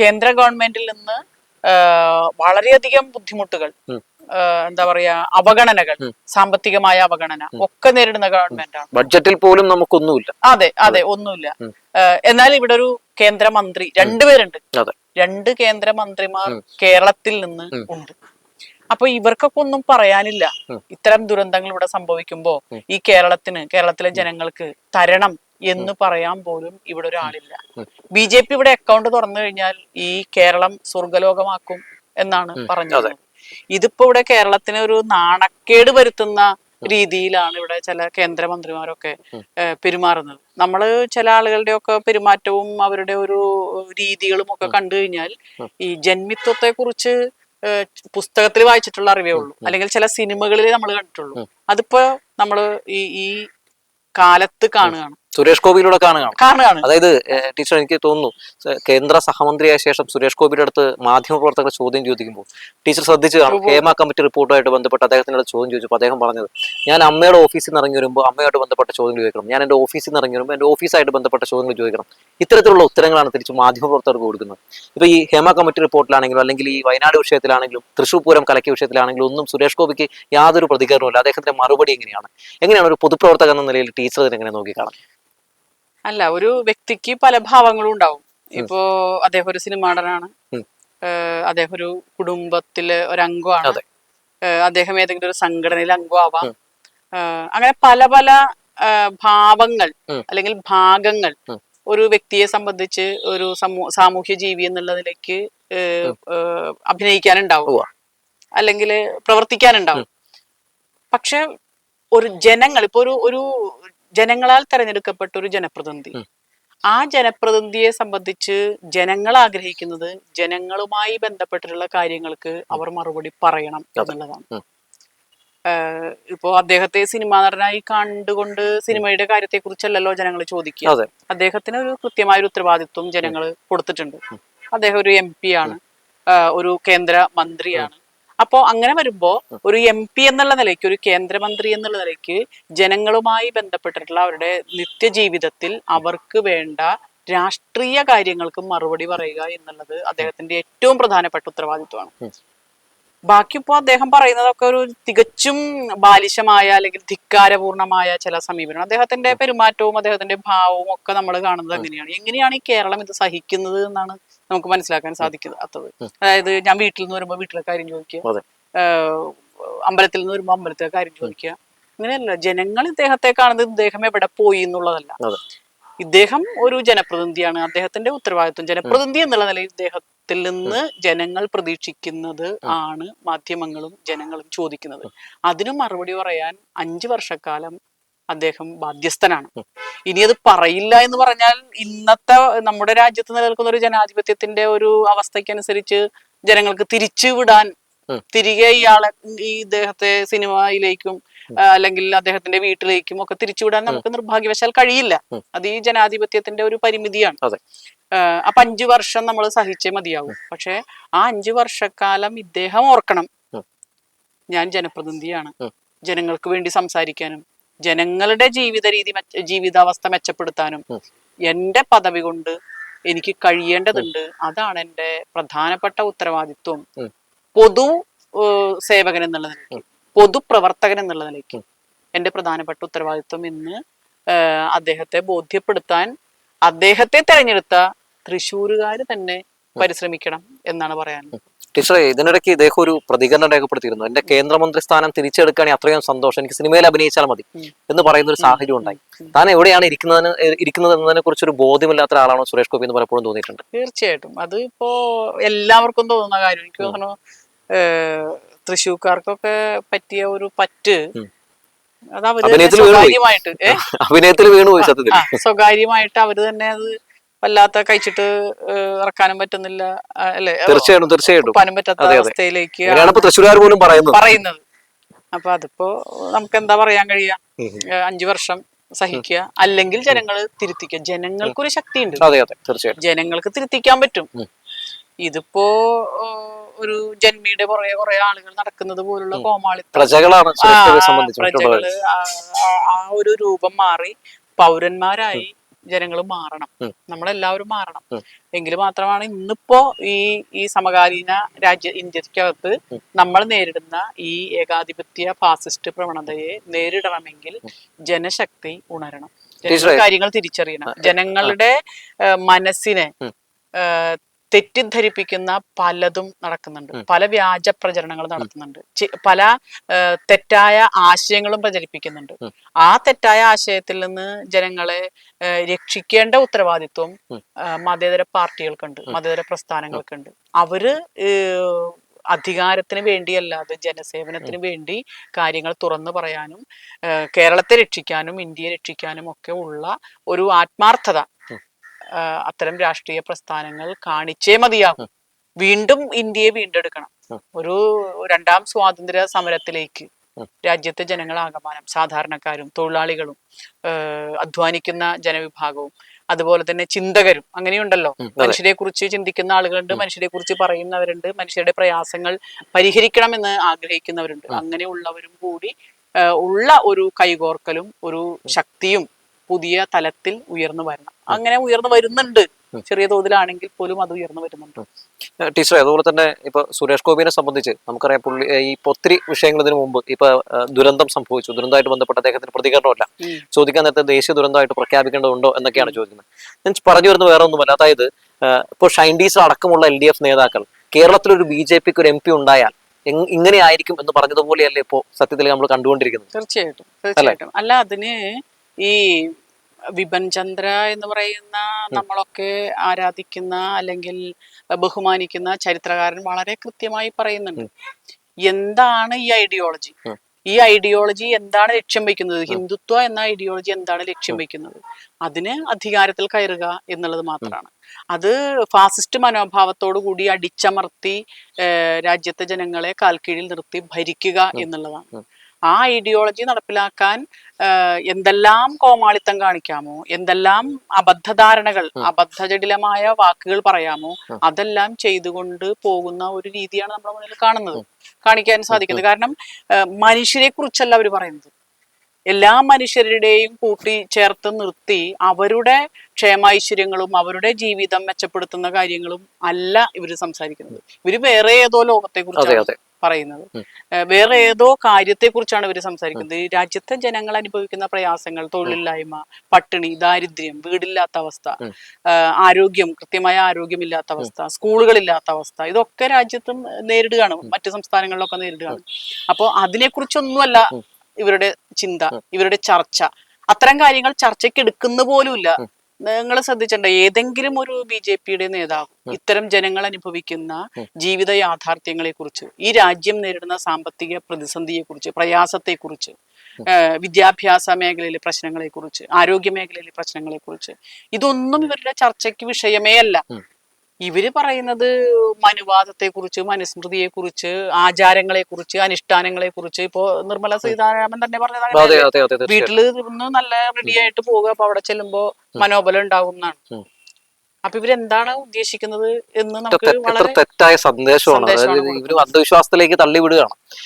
കേന്ദ്ര ഗവൺമെന്റിൽ നിന്ന് വളരെയധികം ബുദ്ധിമുട്ടുകൾ എന്താ പറയാ അവഗണനകൾ സാമ്പത്തികമായ അവഗണന ഒക്കെ നേരിടുന്ന ഗവൺമെന്റാണ്. ബഡ്ജറ്റിൽ പോലും നമുക്കൊന്നുമില്ല. അതെ അതെ ഒന്നുമില്ല. എന്നാൽ ഇവിടെ ഒരു കേന്ദ്രമന്ത്രി രണ്ടുപേരുണ്ട് രണ്ട് കേന്ദ്രമന്ത്രിമാർ. കേരളത്തിൽ നിന്ന് ഉണ്ട്. അപ്പൊ ഇവർക്കൊക്കെ ഒന്നും പറയാനില്ല ഇത്തരം ദുരന്തങ്ങൾ ഇവിടെ സംഭവിക്കുമ്പോ ഈ കേരളത്തിന് കേരളത്തിലെ ജനങ്ങൾക്ക് തരണം എന്ന് പറയാൻ പോലും ഇവിടെ ഒരാളില്ല. ബി ജെ പി ഇവിടെ അക്കൗണ്ട് തുറന്നു കഴിഞ്ഞാൽ ഈ കേരളം സ്വർഗലോകമാക്കും എന്നാണ്. പറഞ്ഞത് ഇതിപ്പോ ഇവിടെ കേരളത്തിന് ഒരു നാണക്കേട് വരുത്തുന്ന രീതിയിലാണ് ഇവിടെ ചില കേന്ദ്രമന്ത്രിമാരൊക്കെ പെരുമാറുന്നത്. നമ്മൾ ചില ആളുകളുടെ ഒക്കെ പെരുമാറ്റവും അവരുടെ ഒരു രീതികളും ഒക്കെ കണ്ടു കഴിഞ്ഞാൽ ഈ ജന്മിത്വത്തെ കുറിച്ച് പുസ്തകത്തിൽ വായിച്ചിട്ടുള്ള അറിവേ ഉള്ളൂ. അല്ലെങ്കിൽ ചില സിനിമകളിൽ നമ്മൾ കണ്ടിട്ടുള്ളൂ. അതിപ്പോ നമ്മൾ ഈ ഈ കാലത്ത് കാണുകയാണ്. സുരേഷ് ഗോപിയിലൂടെ കാണുകയാണ്. കാണുകയാണ്. അതായത് ടീച്ചർ എനിക്ക് തോന്നുന്നു കേന്ദ്ര സഹമന്ത്രിയായ ശേഷം സുരേഷ് ഗോപിയുടെ അടുത്ത് മാധ്യമപ്രവർത്തകർ ചോദ്യം ചോദിക്കുമ്പോൾ ടീച്ചർ ശ്രദ്ധിച്ചു കാണും. ഹേമ കമ്മിറ്റി റിപ്പോർട്ടുമായിട്ട് ബന്ധപ്പെട്ട് അദ്ദേഹത്തിനോട് ചോദ്യം ചോദിച്ചപ്പോൾ അദ്ദേഹം പറഞ്ഞത് ഞാൻ അമ്മയുടെ ഓഫീസിൽ നിന്ന് ഇറങ്ങി വരുമ്പോൾ അമ്മയായിട്ട് ബന്ധപ്പെട്ട ചോദ്യങ്ങൾ ചോദിക്കണം. ഞാൻ എന്റെ ഓഫീസിൽ നിന്ന് ഇറങ്ങി വരുമ്പോൾ എന്റെ ഓഫീസായിട്ട് ബന്ധപ്പെട്ട ചോദ്യങ്ങൾ ചോദിക്കണം. ഇത്തരത്തിലുള്ള ഉത്തരങ്ങളാണ് തിരിച്ച് മാധ്യമപ്രവർത്തകർക്ക് കൊടുക്കുന്നത്. ഇപ്പൊ ഈ ഹേമ കമ്മിറ്റി റിപ്പോർട്ടിലാണെങ്കിലും അല്ലെങ്കിൽ ഈ വയനാട് വിഷയത്തിലാണെങ്കിലും തൃശൂർ പൂരം കലക്കി വിഷയത്തിലാണെങ്കിലും ഒന്നും സുരേഷ് ഗോപിക്ക് യാതൊരു പ്രതികരണവുമില്ല. അദ്ദേഹത്തിന്റെ മറുപടി എങ്ങനെയാണ്? എങ്ങനെയാണ് ഒരു പൊതുപ്രവർത്തകൻ എന്ന നിലയിൽ ടീച്ചർ ഇതിനെങ്ങനെ നോക്കിക്കാണാം അല്ല ഒരു വ്യക്തിക്ക് പല ഭാവങ്ങളും ഉണ്ടാവും. ഇപ്പോ അദ്ദേഹം ഒരു സിനിമാ നടനാണ് അദ്ദേഹം ഒരു കുടുംബത്തിലെ ഒരു അംഗമാണ് അദ്ദേഹം ഏതെങ്കിലും ഒരു സംഘടനയിൽ അംഗമാവാം. അങ്ങനെ പല പല ഭാവങ്ങൾ അല്ലെങ്കിൽ ഭാഗങ്ങൾ ഒരു വ്യക്തിയെ സംബന്ധിച്ച് ഒരു സമൂ സാമൂഹ്യ ജീവി എന്നുള്ള നിലയ്ക്ക് അഭിനയിക്കാനുണ്ടാവും. അല്ലെങ്കിൽ പ്രവർത്തിക്കാനുണ്ടാവും. പക്ഷെ ഒരു ജനങ്ങൾ ഇപ്പൊ ഒരു ഒരു ജനങ്ങളാൽ തെരഞ്ഞെടുക്കപ്പെട്ട ഒരു ജനപ്രതിനിധി. ആ ജനപ്രതിനിധിയെ സംബന്ധിച്ച് ജനങ്ങൾ ആഗ്രഹിക്കുന്നത് ജനങ്ങളുമായി ബന്ധപ്പെട്ടിട്ടുള്ള കാര്യങ്ങൾക്ക് അവർ മറുപടി പറയണം എന്നുള്ളതാണ്. ഇപ്പോ അദ്ദേഹത്തെ സിനിമാ നടനായി കണ്ടുകൊണ്ട് സിനിമയുടെ കാര്യത്തെ കുറിച്ചല്ലല്ലോ ജനങ്ങൾ ചോദിക്കുക. അദ്ദേഹത്തിന് ഒരു കൃത്യമായ ഒരു ഉത്തരവാദിത്വം ജനങ്ങൾ കൊടുത്തിട്ടുണ്ട്. അദ്ദേഹം ഒരു എം പി ആണ്. ഒരു കേന്ദ്ര മന്ത്രിയാണ്. അപ്പോ അങ്ങനെ വരുമ്പോ ഒരു എം പി എന്നുള്ള നിലയ്ക്ക് ഒരു കേന്ദ്രമന്ത്രി എന്നുള്ള നിലയ്ക്ക് ജനങ്ങളുമായി ബന്ധപ്പെട്ടിട്ടുള്ള അവരുടെ നിത്യജീവിതത്തിൽ അവർക്ക് വേണ്ട രാഷ്ട്രീയ കാര്യങ്ങൾക്ക് മറുപടി പറയുക എന്നുള്ളത് അദ്ദേഹത്തിന്റെ ഏറ്റവും പ്രധാനപ്പെട്ട ഉത്തരവാദിത്വമാണ്. ബാക്കി ഇപ്പോൾ അദ്ദേഹം പറയുന്നതൊക്കെ ഒരു തികച്ചും ബാലിശമായ അല്ലെങ്കിൽ ധിക്കാരപൂർണമായ ചില സമീപനം. അദ്ദേഹത്തിന്റെ പെരുമാറ്റവും അദ്ദേഹത്തിന്റെ ഭാവവും ഒക്കെ നമ്മൾ കാണുന്നത് എങ്ങനെയാണ് എങ്ങനെയാണ് ഈ കേരളം ഇത് സഹിക്കുന്നത് എന്നാണ് നമുക്ക് മനസ്സിലാക്കാൻ സാധിക്കാത്തത് അതായത് ഞാൻ വീട്ടിൽ നിന്ന് വരുമ്പോൾ വീട്ടിലെ കാര്യം ചോദിക്കുക. അമ്പലത്തിൽ നിന്ന് വരുമ്പോൾ അമ്പലത്തിലെ കാര്യം ചോദിക്കുക. അങ്ങനെയല്ല ജനങ്ങൾ ഇദ്ദേഹത്തെ കാണുന്നത് ഇദ്ദേഹം എവിടെ പോയി എന്നുള്ളതല്ല. ഇദ്ദേഹം ഒരു ജനപ്രതിനിധിയാണ്. അദ്ദേഹത്തിന്റെ ഉത്തരവാദിത്വം. ജനപ്രതിനിധി എന്നുള്ള നിലയിൽ ഇദ്ദേഹത്തിൽ നിന്ന് ജനങ്ങൾ പ്രതീക്ഷിക്കുന്നത് ആണ് മാധ്യമങ്ങളും ജനങ്ങളും ചോദിക്കുന്നത്. അതിന് മറുപടി പറയാൻ അഞ്ചു വർഷക്കാലം അദ്ദേഹം ബാധ്യസ്ഥനാണ്. ഇനി അത് പറയില്ല എന്ന് പറഞ്ഞാൽ ഇന്നത്തെ നമ്മുടെ രാജ്യത്ത് നിലനിൽക്കുന്ന ഒരു ജനാധിപത്യത്തിന്റെ ഒരു അവസ്ഥയ്ക്കനുസരിച്ച് ജനങ്ങൾക്ക് തിരിച്ചു വിടാൻ തിരികെ ഇയാളെ ഈ ഇദ്ദേഹത്തെ സിനിമയിലേക്കും അല്ലെങ്കിൽ അദ്ദേഹത്തിന്റെ വീട്ടിലേക്കും ഒക്കെ തിരിച്ചുവിടാൻ നമുക്ക് നിർഭാഗ്യവശാൽ കഴിയില്ല. അത് ഈ ജനാധിപത്യത്തിന്റെ ഒരു പരിമിതിയാണ്. അപ്പൊ അഞ്ചു വർഷം നമ്മൾ സഹിച്ചേ മതിയാവും. പക്ഷെ ആ അഞ്ചു വർഷക്കാലം ഇദ്ദേഹം ഓർക്കണം. ഞാൻ ജനപ്രതിനിധിയാണ്. ജനങ്ങൾക്ക് വേണ്ടി സംസാരിക്കാനും ജനങ്ങളുടെ ജീവിത രീതി ജീവിതാവസ്ഥ മെച്ചപ്പെടുത്താനും. എന്റെ പദവി കൊണ്ട് എനിക്ക് കഴിയേണ്ടതുണ്ട്. അതാണ് എന്റെ പ്രധാനപ്പെട്ട ഉത്തരവാദിത്വം. പൊതു സേവകൻ എന്നുള്ള നിലയ്ക്ക്. പൊതുപ്രവർത്തകൻ എന്നുള്ള നിലയ്ക്ക് എന്റെ പ്രധാനപ്പെട്ട ഉത്തരവാദിത്വം ഇന്ന് അദ്ദേഹത്തെ ബോധ്യപ്പെടുത്താൻ അദ്ദേഹത്തെ തെരഞ്ഞെടുത്ത തൃശ്ശൂരുകാർ തന്നെ പരിശ്രമിക്കണം എന്നാണ് പറയാനുള്ളത് ടീച്ചറെ ഇതിനിടയ്ക്ക് ഇദ്ദേഹം ഒരു പ്രതികരണം രേഖപ്പെടുത്തിയിരുന്നു. എന്റെ കേന്ദ്രമന്ത്രി സ്ഥാനം തിരിച്ചെടുക്കുകയാണെങ്കിൽ അത്രയും സന്തോഷം. എനിക്ക് സിനിമയിൽ അഭിനയിച്ചാൽ മതി എന്ന് പറയുന്ന ഒരു സാഹചര്യം ഉണ്ടായി താൻ എവിടെയാണ് ഇരിക്കുന്നതിന് ഇരിക്കുന്നത് എന്നതിനെ കുറിച്ച് ഒരു ബോധ്യമില്ലാത്ത ഒരാളാണോ സുരേഷ് ഗോപി എന്ന് പലപ്പോഴും തോന്നിയിട്ടുണ്ട്. തീർച്ചയായിട്ടും. അത് ഇപ്പോ എല്ലാവർക്കും തോന്നുന്ന കാര്യം. എനിക്ക് തോന്നുന്നു തൃശ്ശൂർക്കാർക്കൊക്കെ പറ്റിയ ഒരു പറ്റ്. അത് അവർ. സ്വകാര്യമായിട്ട്? അഭിനയത്തിൽ വീണുപോയി സത്യത്തിൽ. സ്വകാര്യമായിട്ട് അവർ തന്നെ അത് വല്ലാത്ത കഴിച്ചിട്ട് ഇറക്കാനും പറ്റുന്നില്ല അല്ലെ? തീർച്ചയായിട്ടും തീർച്ചയായിട്ടും. പറ്റാത്ത. അവസ്ഥയിലേക്ക് ഇപ്പൊ പോലും പറയുന്നത്. പറയുന്നത്. അപ്പൊ അതിപ്പോ നമുക്ക് എന്താ പറയാൻ കഴിയാ. അഞ്ചു വർഷം സഹിക്കുക. അല്ലെങ്കിൽ ജനങ്ങൾ തിരുത്തിക്കുക. ജനങ്ങൾക്കൊരു ശക്തിയുണ്ട്. ജനങ്ങൾക്ക് തിരുത്തിക്കാൻ പറ്റും. ഇതിപ്പോ ഒരു ജന്മിയുടെ പുറകെ കുറെ ആളുകൾ നടക്കുന്നത് പോലുള്ള കോമാളി പ്രജകളാണ് പ്രജകൾ ആ- ഒരു രൂപം മാറി പൗരന്മാരായി ജനങ്ങൾ മാറണം. നമ്മളെല്ലാവരും മാറണം. എങ്കിൽ മാത്രമാണ് ഇന്നിപ്പോ ഈ ഈ സമകാലീന രാജ്യ ഇന്ത്യക്കകത്ത് നമ്മൾ നേരിടുന്ന ഈ ഏകാധിപത്യ ഫാസിസ്റ്റ് പ്രവണതയെ നേരിടണമെങ്കിൽ ജനശക്തി ഉണരണം. കാര്യങ്ങൾ തിരിച്ചറിയണം. ജനങ്ങളുടെ മനസ്സിനെ തെറ്റിദ്ധരിപ്പിക്കുന്ന പലതും നടക്കുന്നുണ്ട്. പല വ്യാജ പ്രചരണങ്ങൾ നടത്തുന്നുണ്ട് പല തെറ്റായ ആശയങ്ങളും പ്രചരിപ്പിക്കുന്നുണ്ട്. ആ തെറ്റായ ആശയത്തിൽ നിന്ന് ജനങ്ങളെ രക്ഷിക്കേണ്ട ഉത്തരവാദിത്വം മതേതര പാർട്ടികൾക്കുണ്ട് മതേതര പ്രസ്ഥാനങ്ങൾക്കുണ്ട്. അവർ അധികാരത്തിന് വേണ്ടിയല്ലാതെ ജനസേവനത്തിന് വേണ്ടി കാര്യങ്ങൾ തുറന്നു പറയാനും കേരളത്തെ രക്ഷിക്കാനും ഇന്ത്യയെ രക്ഷിക്കാനും ഒക്കെ ഉള്ള ഒരു ആത്മാർത്ഥത അത്തരം രാഷ്ട്രീയ പ്രസ്ഥാനങ്ങൾ കാണിച്ചേ മതിയാകും. വീണ്ടും ഇന്ത്യയെ വീണ്ടെടുക്കണം. ഒരു രണ്ടാം സ്വാതന്ത്ര്യ സമരത്തിലേക്ക്. രാജ്യത്തെ ജനങ്ങളാകമാനം സാധാരണക്കാരും തൊഴിലാളികളും അധ്വാനിക്കുന്ന ജനവിഭാഗവും അതുപോലെ തന്നെ ചിന്തകരും അങ്ങനെയുണ്ടല്ലോ. മനുഷ്യരെ കുറിച്ച് ചിന്തിക്കുന്ന ആളുകളുണ്ട് മനുഷ്യരെ കുറിച്ച് പറയുന്നവരുണ്ട് മനുഷ്യരുടെ പ്രയാസങ്ങൾ പരിഹരിക്കണമെന്ന് ആഗ്രഹിക്കുന്നവരുണ്ട്. അങ്ങനെയുള്ളവരും കൂടി ഉള്ള ഒരു കൈകോർക്കലും ഒരു ശക്തിയും പുതിയ തലത്തിൽ ഉയർന്നു വരണം. അങ്ങനെ ഉയർന്നു വരുന്നുണ്ട്. ചെറിയ തോതിലാണെങ്കിൽ പോലും അത് ഉയർന്നു വരുന്നുണ്ട്. ടീച്ചർ ടീച്ചറെ അതുപോലെ തന്നെ ഇപ്പൊ സുരേഷ് ഗോപിനെ സംബന്ധിച്ച് നമുക്കറിയാം പുള്ളി ഈ ഇപ്പൊ ഒത്തിരി വിഷയങ്ങൾ ഇതിനു മുമ്പ് ഇപ്പൊ ദുരന്തം സംഭവിച്ചു. ദുരന്തമായിട്ട് ബന്ധപ്പെട്ട അദ്ദേഹത്തിന് പ്രതികരണമല്ല. ചോദിക്കാൻ നേരത്തെ ദേശീയ ദുരന്തമായിട്ട് പ്രഖ്യാപിക്കേണ്ടതുണ്ടോ എന്നൊക്കെയാണ് ചോദിക്കുന്നത്. ഞാൻ പറഞ്ഞു വരുന്നത് വേറെ ഒന്നുമല്ല. അതായത് ഇപ്പോൾ ഷൈൻഡീസ് അടക്കമുള്ള എൽ ഡി എഫ് നേതാക്കൾ കേരളത്തിലൊരു ബി ജെ പിക്ക് ഒരു എം പി ഉണ്ടായാൽ ഇങ്ങനെ ആയിരിക്കും എന്ന് പറഞ്ഞതുപോലെയല്ലേ ഇപ്പോ സത്യത്തിൽ നമ്മൾ കണ്ടുകൊണ്ടിരിക്കുന്നത്? തീർച്ചയായിട്ടും തീർച്ചയായിട്ടും. അല്ല അതിന് ഈ വിപൻ ചന്ദ്ര എന്ന് പറയുന്ന നമ്മളൊക്കെ ആരാധിക്കുന്ന അല്ലെങ്കിൽ ബഹുമാനിക്കുന്ന ചരിത്രകാരൻ വളരെ കൃത്യമായി പറയുന്നുണ്ട്. എന്താണ് ഈ ഐഡിയോളജി ഈ ഐഡിയോളജി എന്താണ് ലക്ഷ്യം വെക്കുന്നത്? ഹിന്ദുത്വ എന്ന ഐഡിയോളജി എന്താണ് ലക്ഷ്യം വെക്കുന്നത്? അതിന് അധികാരത്തിൽ കയറുക എന്നുള്ളത് മാത്രമാണ്. അത് ഫാസിസ്റ്റ് മനോഭാവത്തോടു കൂടി അടിച്ചമർത്തി രാജ്യത്തെ ജനങ്ങളെ കാൽക്കീഴിൽ നിർത്തി ഭരിക്കുക എന്നുള്ളതാണ്. ആ ഐഡിയോളജി നടപ്പിലാക്കാൻ എന്തെല്ലാം കോമാളിത്തം കാണിക്കാമോ എന്തെല്ലാം അബദ്ധധാരണകൾ അബദ്ധജടിലമായ വാക്കുകൾ പറയാമോ അതെല്ലാം ചെയ്തുകൊണ്ട് പോകുന്ന ഒരു രീതിയാണ് നമ്മുടെ മുന്നിൽ കാണുന്നത് കാണിക്കാൻ സാധിക്കുന്നത്. കാരണം മനുഷ്യരെ കുറിച്ചല്ല അവർ പറയുന്നത്. എല്ലാ മനുഷ്യരുടെയും കൂട്ടി ചേർത്ത് നിർത്തി അവരുടെ ക്ഷേമൈശ്വര്യങ്ങളും അവരുടെ ജീവിതം മെച്ചപ്പെടുത്തുന്ന കാര്യങ്ങളും അല്ല ഇവർ സംസാരിക്കുന്നത്. ഇവർ വേറെ ഏതോ ലോകത്തെ കുറിച്ചാണ് അതെ. പറയുന്നത്. വേറെ ഏതോ കാര്യത്തെ കുറിച്ചാണ് ഇവർ സംസാരിക്കുന്നത് ഈ രാജ്യത്തെ ജനങ്ങൾ അനുഭവിക്കുന്ന പ്രയാസങ്ങൾ തൊഴിലില്ലായ്മ പട്ടിണി ദാരിദ്ര്യം വീടില്ലാത്ത അവസ്ഥ ആരോഗ്യം കൃത്യമായ ആരോഗ്യമില്ലാത്ത അവസ്ഥ സ്കൂളുകളില്ലാത്ത അവസ്ഥ ഇതൊക്കെ രാജ്യത്തും നേരിടുകയാണ്. മറ്റു സംസ്ഥാനങ്ങളിലൊക്കെ നേരിടുകയാണ്. അപ്പോൾ അതിനെക്കുറിച്ചൊന്നുമല്ല ഇവരുടെ ചിന്ത ഇവരുടെ ചർച്ച. അത്തരം കാര്യങ്ങൾ ചർച്ചയ്ക്ക് എടുക്കുന്ന പോലുമില്ല. നിങ്ങൾ ശ്രദ്ധിച്ചിട്ടുണ്ട് ഏതെങ്കിലും ഒരു ബി ജെ പിയുടെ നേതാവ് ഇത്തരം ജനങ്ങൾ അനുഭവിക്കുന്ന ജീവിത യാഥാർത്ഥ്യങ്ങളെ കുറിച്ച് ഈ രാജ്യം നേരിടുന്ന സാമ്പത്തിക പ്രതിസന്ധിയെ കുറിച്ച് പ്രയാസത്തെ കുറിച്ച് വിദ്യാഭ്യാസ മേഖലയിലെ പ്രശ്നങ്ങളെ കുറിച്ച് ആരോഗ്യ മേഖലയിലെ പ്രശ്നങ്ങളെ കുറിച്ച് ഇതൊന്നും ഇവരുടെ ചർച്ചയ്ക്ക് വിഷയമേ അല്ല. ഇവർ പറയുന്നത് മനുവാദത്തെ കുറിച്ച് മനുസ്മൃതിയെ കുറിച്ച് ആചാരങ്ങളെ കുറിച്ച് അനുഷ്ഠാനങ്ങളെ കുറിച്ച് ഇപ്പോ നിർമ്മല സീതാരാമൻ തന്നെ പറഞ്ഞതാണ് വീട്ടിൽ നിന്ന് നല്ല റെഡി ആയിട്ട് പോവുക. അപ്പൊ അവിടെ ചെല്ലുമ്പോ മനോബലം ഉണ്ടാവും എന്നാണ്. അപ്പൊ ഇവരെന്താണ് ഉദ്ദേശിക്കുന്നത് എന്ന് നമുക്ക് വളരെ തെറ്റായ സന്ദേശമാണ്. അതായത് സന്ദേശമാണ് ഇവർ അന്ധവിശ്വാസത്തിലേക്ക് തള്ളിവിടുകയാണ്.